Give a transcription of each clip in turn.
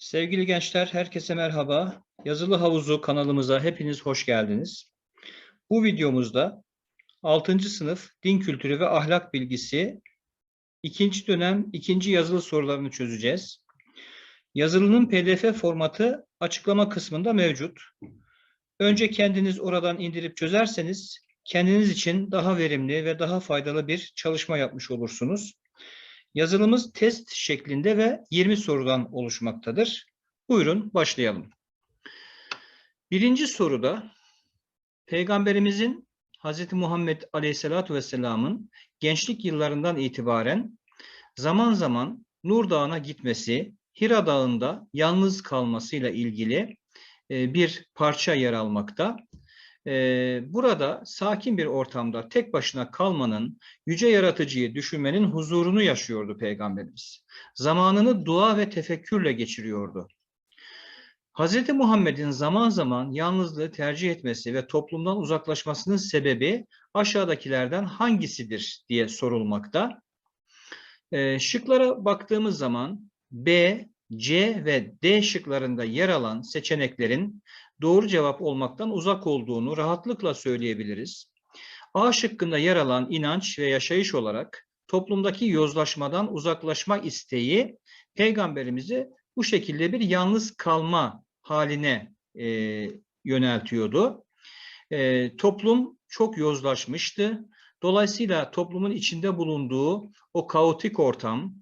Sevgili gençler, herkese merhaba. Yazılı Havuzu kanalımıza hepiniz hoş geldiniz. Bu videomuzda 6. sınıf Din Kültürü ve Ahlak Bilgisi 2. dönem 2. yazılı sorularını çözeceğiz. Yazılının PDF formatı açıklama kısmında mevcut. Önce kendiniz oradan indirip çözerseniz kendiniz için daha verimli ve daha faydalı bir çalışma yapmış olursunuz. Yazılımız test şeklinde ve 20 sorudan oluşmaktadır. Buyurun başlayalım. Birinci soruda Peygamberimizin Hz. Muhammed Aleyhisselatü Vesselam'ın gençlik yıllarından itibaren zaman zaman Nur Dağı'na gitmesi, Hira Dağı'nda yalnız kalmasıyla ilgili e, bir parça yer almakta. Burada sakin bir ortamda tek başına kalmanın, yüce yaratıcıyı düşünmenin huzurunu yaşıyordu Peygamberimiz. Zamanını dua ve tefekkürle geçiriyordu. Hz. Muhammed'in zaman zaman yalnızlığı tercih etmesi ve toplumdan uzaklaşmasının sebebi aşağıdakilerden hangisidir diye sorulmakta. Şıklara baktığımız zaman B, C ve D şıklarında yer alan seçeneklerin doğru cevap olmaktan uzak olduğunu rahatlıkla söyleyebiliriz. A şıkkında yer alan inanç ve yaşayış olarak toplumdaki yozlaşmadan uzaklaşma isteği peygamberimizi bu şekilde bir yalnız kalma haline e, yöneltiyordu. E, toplum çok yozlaşmıştı. Dolayısıyla toplumun içinde bulunduğu o kaotik ortam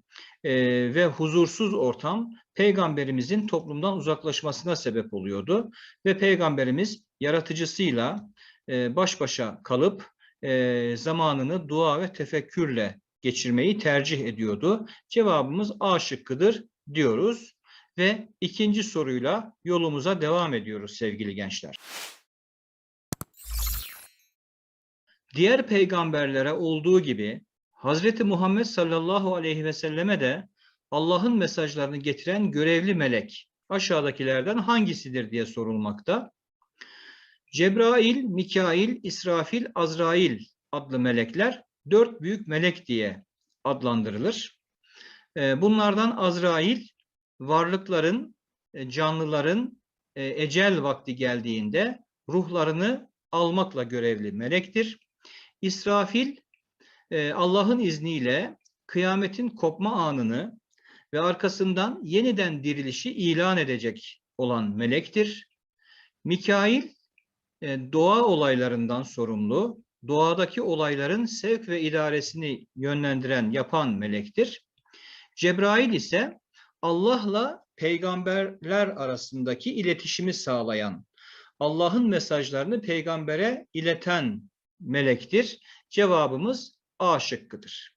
e, ve huzursuz ortam peygamberimizin toplumdan uzaklaşmasına sebep oluyordu. Ve peygamberimiz yaratıcısıyla e, baş başa kalıp e, zamanını dua ve tefekkürle geçirmeyi tercih ediyordu. Cevabımız A şıkkıdır diyoruz ve ikinci soruyla yolumuza devam ediyoruz sevgili gençler. Diğer peygamberlere olduğu gibi Hazreti Muhammed sallallahu aleyhi ve selleme de Allah'ın mesajlarını getiren görevli melek aşağıdakilerden hangisidir diye sorulmakta. Cebrail, Mikail, İsrafil, Azrail adlı melekler dört büyük melek diye adlandırılır. Ee, Bunlardan Azrail varlıkların, e, canlıların e, ecel vakti geldiğinde ruhlarını almakla görevli melektir. İsrafil e, Allah'ın izniyle kıyametin kopma anını ve arkasından yeniden dirilişi ilan edecek olan melektir. Mikail doğa olaylarından sorumlu, doğadaki olayların sevk ve idaresini yönlendiren, yapan melektir. Cebrail ise Allah'la peygamberler arasındaki iletişimi sağlayan, Allah'ın mesajlarını peygambere ileten melektir. Cevabımız A şıkkıdır.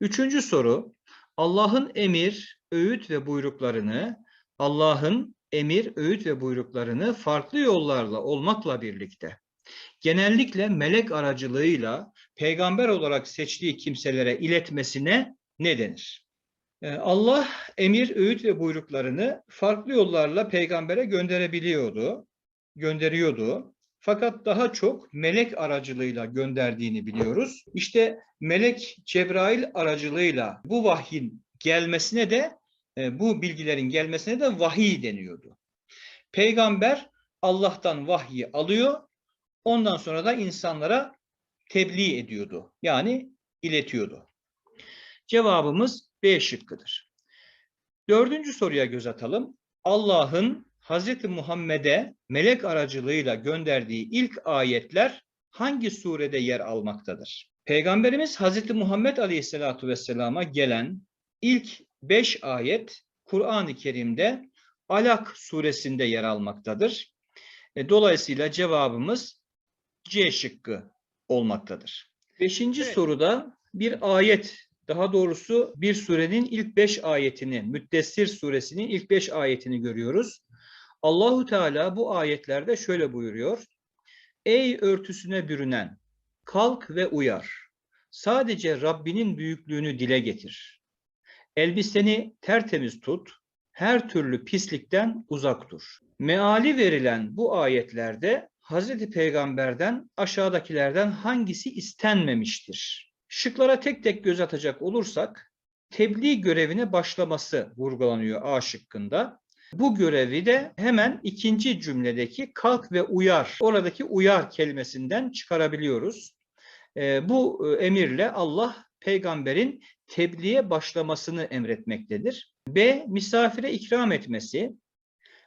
Üçüncü soru, Allah'ın emir, öğüt ve buyruklarını, Allah'ın emir, öğüt ve buyruklarını farklı yollarla olmakla birlikte, genellikle melek aracılığıyla peygamber olarak seçtiği kimselere iletmesine ne denir? Ee, Allah emir, öğüt ve buyruklarını farklı yollarla peygambere gönderebiliyordu, gönderiyordu. Fakat daha çok melek aracılığıyla gönderdiğini biliyoruz. İşte melek Cebrail aracılığıyla bu vahyin gelmesine de e, bu bilgilerin gelmesine de vahiy deniyordu. Peygamber Allah'tan vahyi alıyor, ondan sonra da insanlara tebliğ ediyordu. Yani iletiyordu. Cevabımız B şıkkıdır. Dördüncü soruya göz atalım. Allah'ın Hz. Muhammed'e melek aracılığıyla gönderdiği ilk ayetler hangi surede yer almaktadır? Peygamberimiz Hz. Muhammed Aleyhisselatü Vesselam'a gelen ilk beş ayet Kur'an-ı Kerim'de Alak suresinde yer almaktadır. E, Dolayısıyla cevabımız C şıkkı olmaktadır. Beşinci Evet. soruda bir ayet, daha doğrusu bir surenin ilk beş ayetini, Müddessir suresinin ilk beş ayetini görüyoruz. Allahu Teala bu ayetlerde şöyle buyuruyor. Ey örtüsüne bürünen, kalk ve uyar. Sadece Rabbinin büyüklüğünü dile getir. Elbiseni tertemiz tut, her türlü pislikten uzak dur. Meali verilen bu ayetlerde Hazreti Peygamber'den aşağıdakilerden hangisi istenmemiştir? Şıklara tek tek göz atacak olursak, tebliğ görevine başlaması vurgulanıyor A şıkkında. Bu görevi de hemen ikinci cümledeki kalk ve uyar, oradaki uyar kelimesinden çıkarabiliyoruz. E, bu e, emirle Allah peygamberin tebliğe başlamasını emretmektedir. B. Misafire ikram etmesi.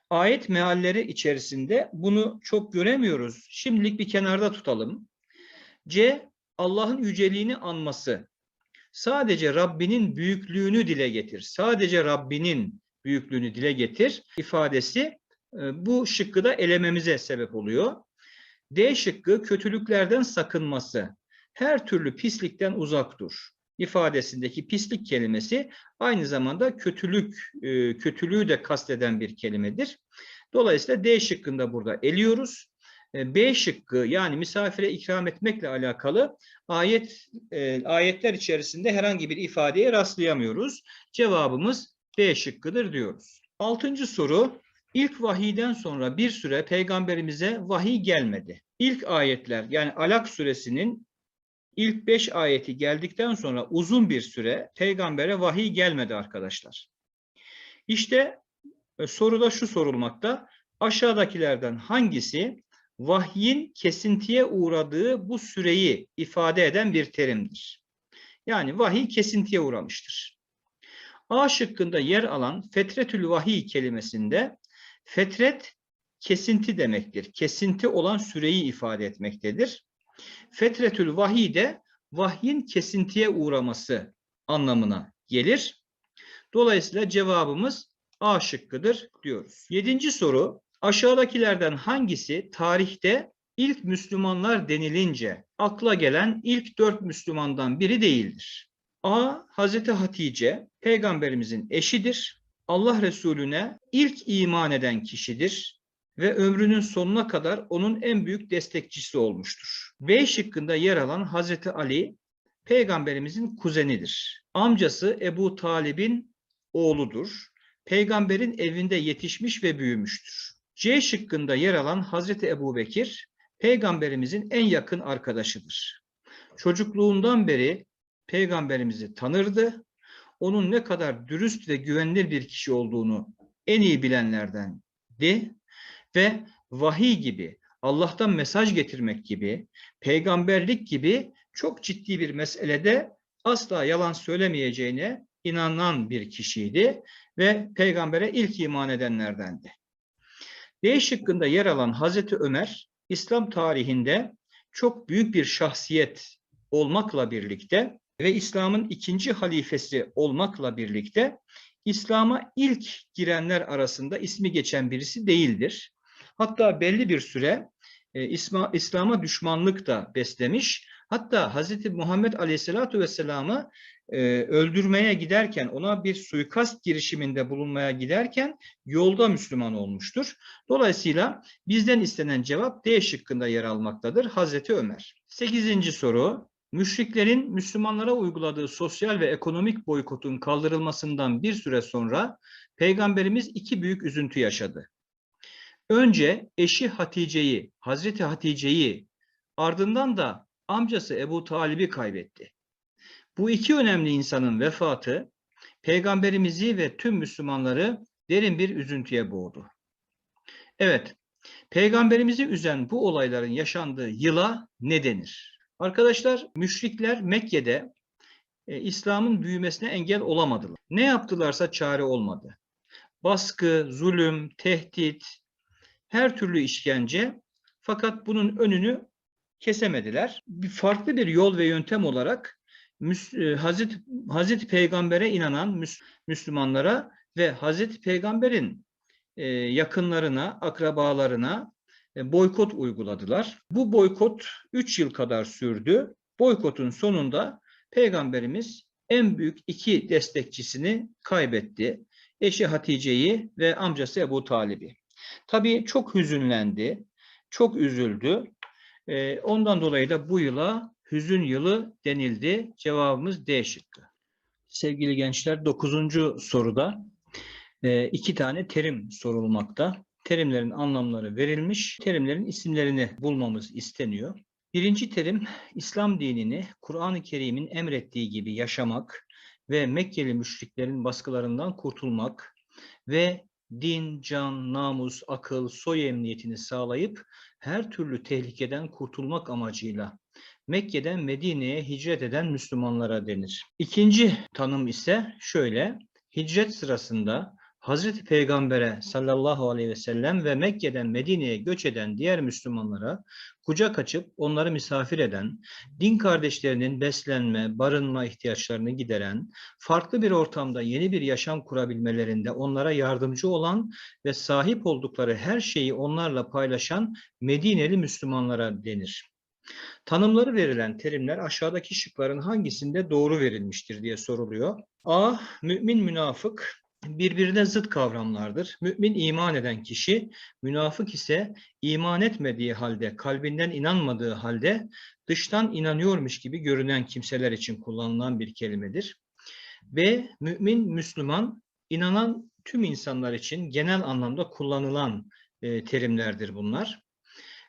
Ayet mealleri içerisinde bunu çok göremiyoruz. Şimdilik bir kenarda tutalım. C. Allah'ın yüceliğini anması. Sadece Rabbinin büyüklüğünü dile getir. Sadece Rabbinin büyüklüğünü dile getir ifadesi e, bu şıkkı da elememize sebep oluyor. D şıkkı kötülüklerden sakınması. Her türlü pislikten uzak dur ifadesindeki pislik kelimesi aynı zamanda kötülük e, kötülüğü de kasteden bir kelimedir. Dolayısıyla D şıkkında burada eliyoruz. E, B şıkkı yani misafire ikram etmekle alakalı ayet ayetler içerisinde herhangi bir ifadeye rastlayamıyoruz. Cevabımız B şıkkıdır diyoruz. Altıncı soru İlk vahiyden sonra bir süre peygamberimize vahiy gelmedi. İlk ayetler yani Alak suresinin ilk beş ayeti geldikten sonra uzun bir süre peygambere vahiy gelmedi arkadaşlar. İşte e, soruda şu sorulmakta. Aşağıdakilerden hangisi vahyin kesintiye uğradığı bu süreyi ifade eden bir terimdir? Yani vahiy kesintiye uğramıştır. A şıkkında yer alan fetretül vahiy kelimesinde fetret kesinti demektir. Kesinti olan süreyi ifade etmektedir. Fetretül vahiy de vahyin kesintiye uğraması anlamına gelir. Dolayısıyla cevabımız A şıkkıdır diyoruz. Yedinci soru aşağıdakilerden hangisi tarihte ilk Müslümanlar denilince akla gelen ilk dört Müslümandan biri değildir? A. Hazreti Hatice peygamberimizin eşidir. Allah Resulüne ilk iman eden kişidir ve ömrünün sonuna kadar onun en büyük destekçisi olmuştur. B şıkkında yer alan Hazreti Ali peygamberimizin kuzenidir. Amcası Ebu Talib'in oğludur. Peygamberin evinde yetişmiş ve büyümüştür. C şıkkında yer alan Hazreti Ebu Bekir peygamberimizin en yakın arkadaşıdır. Çocukluğundan beri peygamberimizi tanırdı. Onun ne kadar dürüst ve güvenilir bir kişi olduğunu en iyi bilenlerdendi ve vahiy gibi, Allah'tan mesaj getirmek gibi, peygamberlik gibi çok ciddi bir meselede asla yalan söylemeyeceğine inanan bir kişiydi ve peygambere ilk iman edenlerdendi. D şıkkında yer alan Hazreti Ömer, İslam tarihinde çok büyük bir şahsiyet olmakla birlikte ve İslam'ın ikinci halifesi olmakla birlikte İslam'a ilk girenler arasında ismi geçen birisi değildir. Hatta belli bir süre e, İslam'a düşmanlık da beslemiş. Hatta Hz. Muhammed Aleyhisselatü Vesselam'ı e, öldürmeye giderken, ona bir suikast girişiminde bulunmaya giderken yolda Müslüman olmuştur. Dolayısıyla bizden istenen cevap D şıkkında yer almaktadır. Hazreti Ömer. Sekizinci soru. Müşriklerin Müslümanlara uyguladığı sosyal ve ekonomik boykotun kaldırılmasından bir süre sonra Peygamberimiz iki büyük üzüntü yaşadı. Önce eşi Hatice'yi, Hazreti Hatice'yi, ardından da amcası Ebu Talib'i kaybetti. Bu iki önemli insanın vefatı Peygamberimizi ve tüm Müslümanları derin bir üzüntüye boğdu. Evet, Peygamberimizi üzen bu olayların yaşandığı yıla ne denir? Arkadaşlar, müşrikler Mekke'de e, İslam'ın büyümesine engel olamadılar. Ne yaptılarsa çare olmadı. Baskı, zulüm, tehdit, her türlü işkence fakat bunun önünü kesemediler. Bir farklı bir yol ve yöntem olarak e, Hazreti, Hazreti Peygamber'e inanan Müslümanlara ve Hazreti Peygamber'in e, yakınlarına, akrabalarına boykot uyguladılar. Bu boykot 3 yıl kadar sürdü. Boykotun sonunda Peygamberimiz en büyük iki destekçisini kaybetti. Eşi Hatice'yi ve amcası Ebu Talib'i. Tabii çok hüzünlendi, çok üzüldü. ondan dolayı da bu yıla hüzün yılı denildi. Cevabımız D şıkkı. Sevgili gençler dokuzuncu soruda e, iki tane terim sorulmakta. Terimlerin anlamları verilmiş. Terimlerin isimlerini bulmamız isteniyor. Birinci terim İslam dinini Kur'an-ı Kerim'in emrettiği gibi yaşamak ve Mekkeli müşriklerin baskılarından kurtulmak ve din, can, namus, akıl, soy emniyetini sağlayıp her türlü tehlikeden kurtulmak amacıyla Mekke'den Medine'ye hicret eden Müslümanlara denir. İkinci tanım ise şöyle, hicret sırasında Hazreti Peygamber'e sallallahu aleyhi ve sellem ve Mekke'den Medine'ye göç eden diğer Müslümanlara kucak açıp onları misafir eden, din kardeşlerinin beslenme, barınma ihtiyaçlarını gideren, farklı bir ortamda yeni bir yaşam kurabilmelerinde onlara yardımcı olan ve sahip oldukları her şeyi onlarla paylaşan Medineli Müslümanlara denir. Tanımları verilen terimler aşağıdaki şıkların hangisinde doğru verilmiştir diye soruluyor. A. Mümin münafık birbirine zıt kavramlardır. Mümin iman eden kişi, münafık ise iman etmediği halde, kalbinden inanmadığı halde dıştan inanıyormuş gibi görünen kimseler için kullanılan bir kelimedir. B. Mümin, Müslüman, inanan tüm insanlar için genel anlamda kullanılan e, terimlerdir bunlar.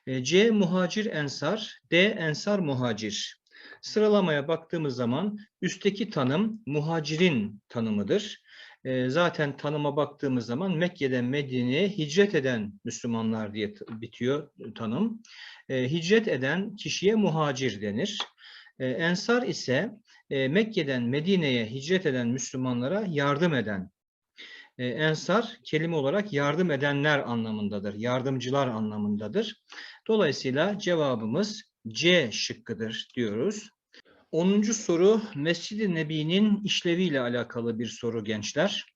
E, C. Muhacir ensar, D. Ensar muhacir. Sıralamaya baktığımız zaman üstteki tanım muhacirin tanımıdır. E, zaten tanıma baktığımız zaman Mekke'den Medine'ye hicret eden Müslümanlar diye bitiyor tanım. E, hicret eden kişiye muhacir denir. Ensar ise Mekke'den Medine'ye hicret eden Müslümanlara yardım eden ensar kelime olarak yardım edenler anlamındadır. Yardımcılar anlamındadır. Dolayısıyla cevabımız C şıkkıdır diyoruz. 10. soru Mescid-i Nebi'nin işleviyle alakalı bir soru gençler.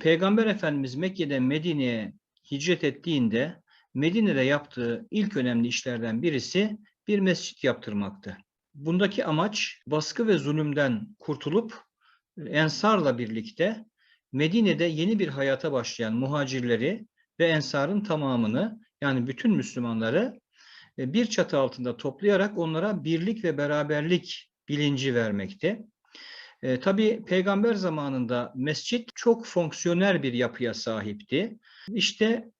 Peygamber Efendimiz Mekke'den Medine'ye hicret ettiğinde Medine'de yaptığı ilk önemli işlerden birisi bir mescit yaptırmaktı. Bundaki amaç baskı ve zulümden kurtulup Ensar'la birlikte Medine'de yeni bir hayata başlayan muhacirleri ve Ensar'ın tamamını yani bütün Müslümanları bir çatı altında toplayarak onlara birlik ve beraberlik bilinci vermekte. E, tabii peygamber zamanında mescit çok fonksiyonel bir yapıya sahipti. İşte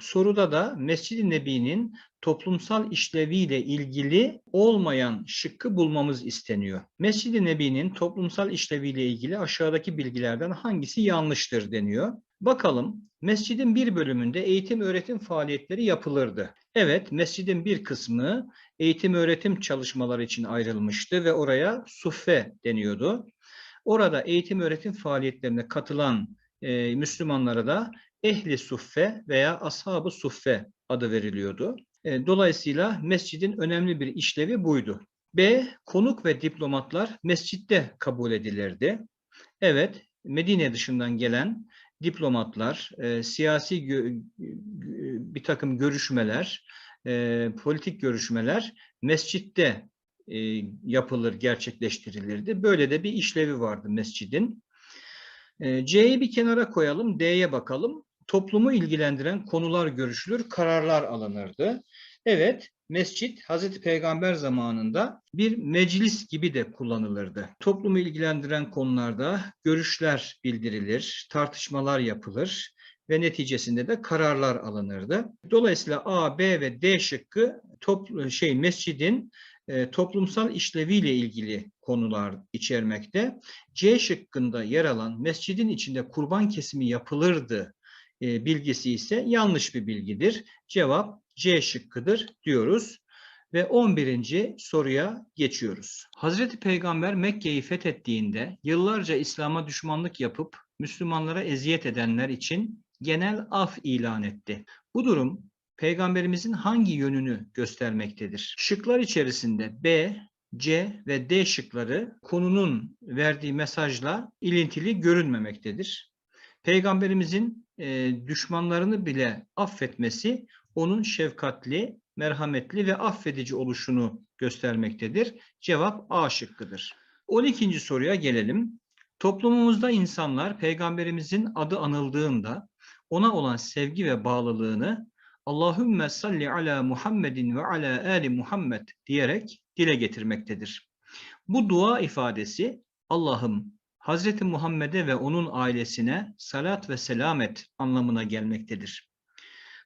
soruda da Mescid-i Nebi'nin toplumsal işleviyle ilgili olmayan şıkkı bulmamız isteniyor. Mescid-i Nebi'nin toplumsal işleviyle ilgili aşağıdaki bilgilerden hangisi yanlıştır deniyor. Bakalım mescidin bir bölümünde eğitim öğretim faaliyetleri yapılırdı. Evet mescidin bir kısmı eğitim öğretim çalışmaları için ayrılmıştı ve oraya suffe deniyordu. Orada eğitim öğretim faaliyetlerine katılan e, Müslümanlara da ehli suffe veya ashab-ı suffe adı veriliyordu. E, dolayısıyla mescidin önemli bir işlevi buydu. B. Konuk ve diplomatlar mescitte kabul edilirdi. Evet, Medine dışından gelen diplomatlar, e, siyasi gö bir takım görüşmeler, e, politik görüşmeler mescitte e, yapılır, gerçekleştirilirdi. Böyle de bir işlevi vardı mescidin. E, C'yi bir kenara koyalım, D'ye bakalım. Toplumu ilgilendiren konular görüşülür, kararlar alınırdı. Evet, mescit Hazreti Peygamber zamanında bir meclis gibi de kullanılırdı. Toplumu ilgilendiren konularda görüşler bildirilir, tartışmalar yapılır ve neticesinde de kararlar alınırdı. Dolayısıyla A, B ve D şıkkı top, şey mescidin e, toplumsal işleviyle ilgili konular içermekte. C şıkkında yer alan mescidin içinde kurban kesimi yapılırdı e, bilgisi ise yanlış bir bilgidir. Cevap C şıkkıdır diyoruz. Ve 11. soruya geçiyoruz. Hazreti Peygamber Mekke'yi fethettiğinde yıllarca İslam'a düşmanlık yapıp Müslümanlara eziyet edenler için genel af ilan etti. Bu durum Peygamberimizin hangi yönünü göstermektedir? Şıklar içerisinde B, C ve D şıkları konunun verdiği mesajla ilintili görünmemektedir. Peygamberimizin e, düşmanlarını bile affetmesi onun şefkatli, merhametli ve affedici oluşunu göstermektedir. Cevap A şıkkıdır. 12. soruya gelelim. Toplumumuzda insanlar peygamberimizin adı anıldığında ona olan sevgi ve bağlılığını Allahümme salli ala Muhammedin ve ala ali Muhammed diyerek dile getirmektedir. Bu dua ifadesi Allah'ım Hazreti Muhammed'e ve onun ailesine salat ve selamet anlamına gelmektedir.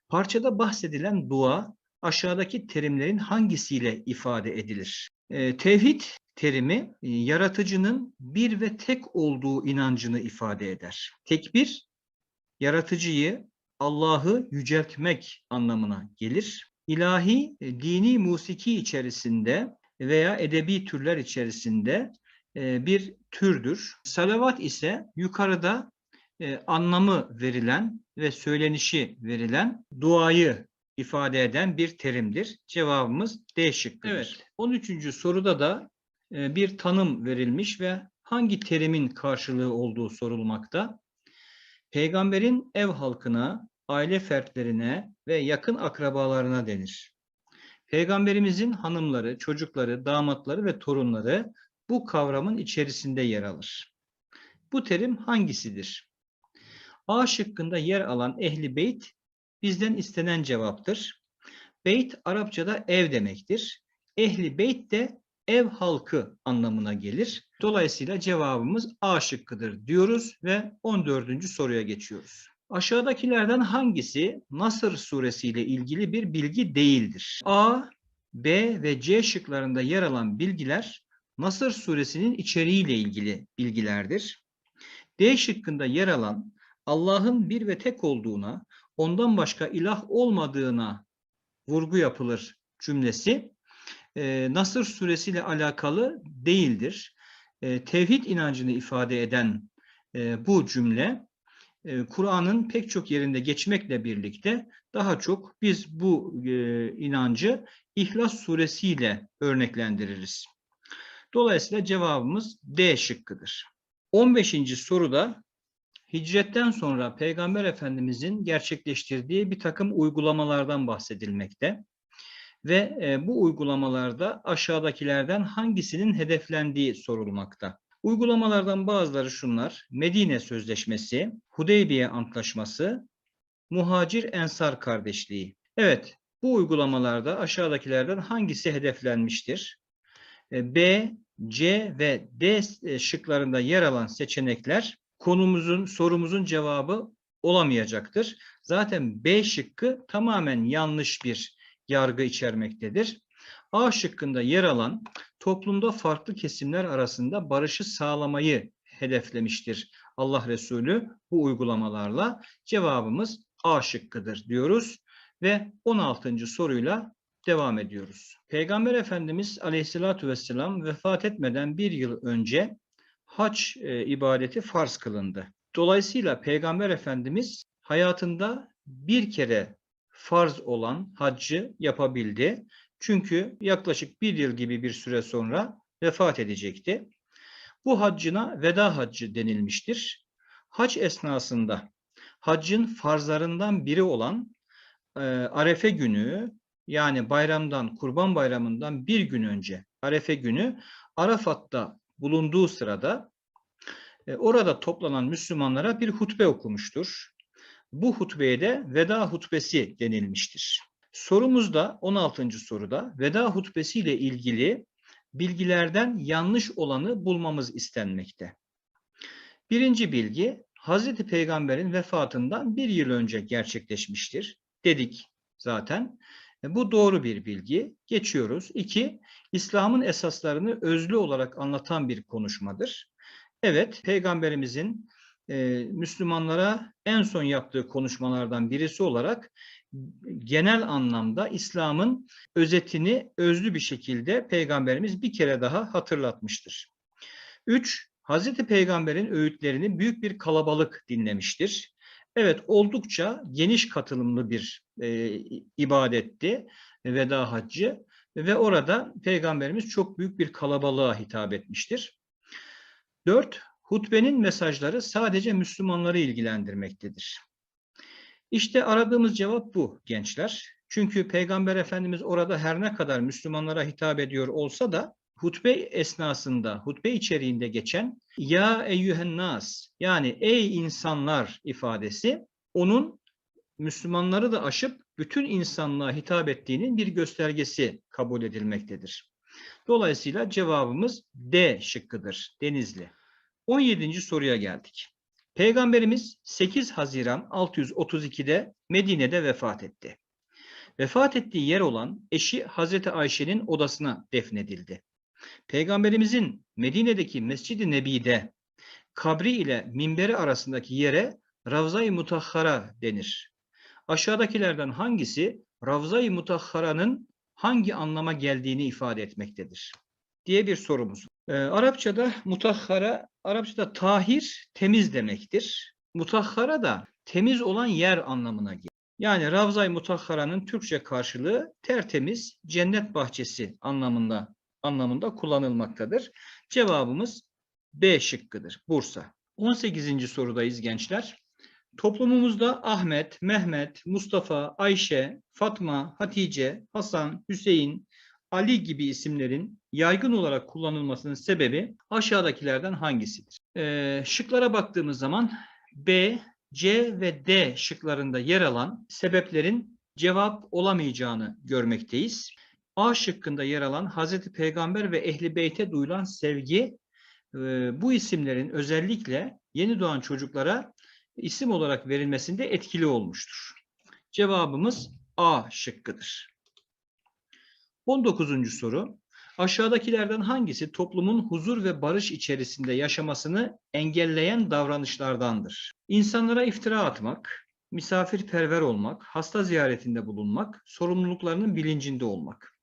Parçada bahsedilen dua aşağıdaki terimlerin hangisiyle ifade edilir? E, tevhid terimi e, yaratıcının bir ve tek olduğu inancını ifade eder. Tekbir, yaratıcıyı, Allah'ı yüceltmek anlamına gelir. İlahi, e, dini musiki içerisinde veya edebi türler içerisinde e, bir türdür. Salavat ise yukarıda e, anlamı verilen ve söylenişi verilen duayı ifade eden bir terimdir. Cevabımız D şıkkıdır. Evet. 13. soruda da e, bir tanım verilmiş ve hangi terimin karşılığı olduğu sorulmakta. Peygamberin ev halkına, aile fertlerine ve yakın akrabalarına denir. Peygamberimizin hanımları, çocukları, damatları ve torunları bu kavramın içerisinde yer alır. Bu terim hangisidir? A şıkkında yer alan ehli beyt bizden istenen cevaptır. Beyt Arapçada ev demektir. Ehli beyt de ev halkı anlamına gelir. Dolayısıyla cevabımız A şıkkıdır diyoruz ve 14. soruya geçiyoruz. Aşağıdakilerden hangisi Nasır suresiyle ilgili bir bilgi değildir? A, B ve C şıklarında yer alan bilgiler Nasır suresinin içeriğiyle ilgili bilgilerdir. D şıkkında yer alan Allah'ın bir ve tek olduğuna, ondan başka ilah olmadığına vurgu yapılır cümlesi e, Nasır suresiyle alakalı değildir. E, tevhid inancını ifade eden e, bu cümle e, Kur'an'ın pek çok yerinde geçmekle birlikte daha çok biz bu e, inancı İhlas suresiyle örneklendiririz. Dolayısıyla cevabımız D şıkkıdır. 15. soruda hicretten sonra Peygamber Efendimizin gerçekleştirdiği bir takım uygulamalardan bahsedilmekte. Ve e, bu uygulamalarda aşağıdakilerden hangisinin hedeflendiği sorulmakta. Uygulamalardan bazıları şunlar. Medine Sözleşmesi, Hudeybiye Antlaşması, Muhacir Ensar Kardeşliği. Evet, bu uygulamalarda aşağıdakilerden hangisi hedeflenmiştir? E, B, C ve D e, şıklarında yer alan seçenekler konumuzun, sorumuzun cevabı olamayacaktır. Zaten B şıkkı tamamen yanlış bir yargı içermektedir. A şıkkında yer alan toplumda farklı kesimler arasında barışı sağlamayı hedeflemiştir Allah Resulü bu uygulamalarla. Cevabımız A şıkkıdır diyoruz ve 16. soruyla devam ediyoruz. Peygamber Efendimiz Aleyhisselatü Vesselam vefat etmeden bir yıl önce haç e, ibadeti farz kılındı. Dolayısıyla Peygamber Efendimiz hayatında bir kere farz olan haccı yapabildi. Çünkü yaklaşık bir yıl gibi bir süre sonra vefat edecekti. Bu haccına veda haccı denilmiştir. Hac esnasında haccın farzlarından biri olan e, Arefe günü yani bayramdan, kurban bayramından bir gün önce Arefe günü Arafat'ta bulunduğu sırada e, orada toplanan Müslümanlara bir hutbe okumuştur. Bu hutbeye de veda hutbesi denilmiştir. Sorumuzda 16. soruda veda hutbesi ile ilgili bilgilerden yanlış olanı bulmamız istenmekte. Birinci bilgi Hazreti Peygamber'in vefatından bir yıl önce gerçekleşmiştir dedik zaten. E, bu doğru bir bilgi. Geçiyoruz. İki, İslam'ın esaslarını özlü olarak anlatan bir konuşmadır. Evet, Peygamberimizin e, Müslümanlara en son yaptığı konuşmalardan birisi olarak genel anlamda İslam'ın özetini özlü bir şekilde Peygamberimiz bir kere daha hatırlatmıştır. Üç, Hazreti Peygamber'in öğütlerini büyük bir kalabalık dinlemiştir. Evet, oldukça geniş katılımlı bir e, ibadetti veda haccı ve orada Peygamberimiz çok büyük bir kalabalığa hitap etmiştir. Dört, hutbenin mesajları sadece Müslümanları ilgilendirmektedir. İşte aradığımız cevap bu gençler. Çünkü Peygamber Efendimiz orada her ne kadar Müslümanlara hitap ediyor olsa da hutbe esnasında, hutbe içeriğinde geçen ya eyyühen nas yani ey insanlar ifadesi onun Müslümanları da aşıp bütün insanlığa hitap ettiğinin bir göstergesi kabul edilmektedir. Dolayısıyla cevabımız D şıkkıdır. Denizli. 17. soruya geldik. Peygamberimiz 8 Haziran 632'de Medine'de vefat etti. Vefat ettiği yer olan eşi Hazreti Ayşe'nin odasına defnedildi. Peygamberimizin Medine'deki Mescid-i Nebi'de kabri ile minberi arasındaki yere Ravza-i Mutahhara denir. Aşağıdakilerden hangisi Ravza-i Mutahhara'nın hangi anlama geldiğini ifade etmektedir? diye bir sorumuz. Ee, Arapçada mutahhara, Arapçada tahir temiz demektir. Mutahhara da temiz olan yer anlamına gelir. Yani Ravza-i Mutahhara'nın Türkçe karşılığı tertemiz cennet bahçesi anlamında anlamında kullanılmaktadır. Cevabımız B şıkkıdır. Bursa. 18. sorudayız gençler. Toplumumuzda Ahmet, Mehmet, Mustafa, Ayşe, Fatma, Hatice, Hasan, Hüseyin, Ali gibi isimlerin yaygın olarak kullanılmasının sebebi aşağıdakilerden hangisidir? Ee, şıklara baktığımız zaman B, C ve D şıklarında yer alan sebeplerin cevap olamayacağını görmekteyiz. A şıkkında yer alan Hazreti Peygamber ve Ehli Beyt'e duyulan sevgi e, bu isimlerin özellikle yeni doğan çocuklara isim olarak verilmesinde etkili olmuştur. Cevabımız A şıkkıdır. 19. soru. Aşağıdakilerden hangisi toplumun huzur ve barış içerisinde yaşamasını engelleyen davranışlardandır? İnsanlara iftira atmak, misafirperver olmak, hasta ziyaretinde bulunmak, sorumluluklarının bilincinde olmak.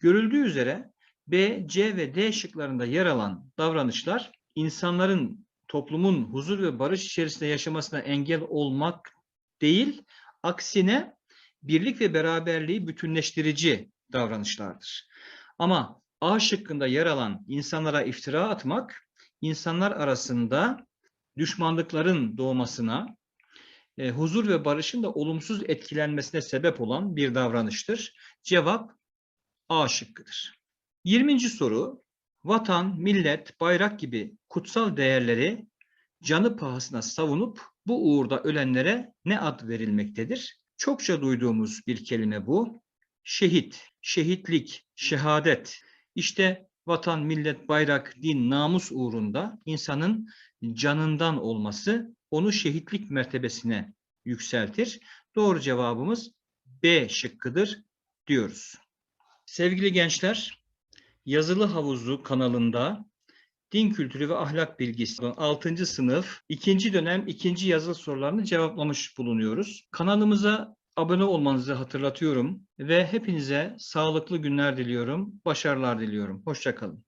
Görüldüğü üzere B, C ve D şıklarında yer alan davranışlar insanların toplumun huzur ve barış içerisinde yaşamasına engel olmak değil, aksine birlik ve beraberliği bütünleştirici davranışlardır. Ama A şıkkında yer alan insanlara iftira atmak, insanlar arasında düşmanlıkların doğmasına, e, huzur ve barışın da olumsuz etkilenmesine sebep olan bir davranıştır. Cevap A şıkkıdır. 20. soru, vatan, millet, bayrak gibi kutsal değerleri canı pahasına savunup bu uğurda ölenlere ne ad verilmektedir? Çokça duyduğumuz bir kelime bu. Şehit, şehitlik, şehadet. İşte vatan, millet, bayrak, din, namus uğrunda insanın canından olması onu şehitlik mertebesine yükseltir. Doğru cevabımız B şıkkıdır diyoruz. Sevgili gençler, Yazılı Havuzu kanalında Din Kültürü ve Ahlak Bilgisi 6. sınıf 2. dönem 2. yazılı sorularını cevaplamış bulunuyoruz. Kanalımıza abone olmanızı hatırlatıyorum ve hepinize sağlıklı günler diliyorum, başarılar diliyorum. Hoşçakalın.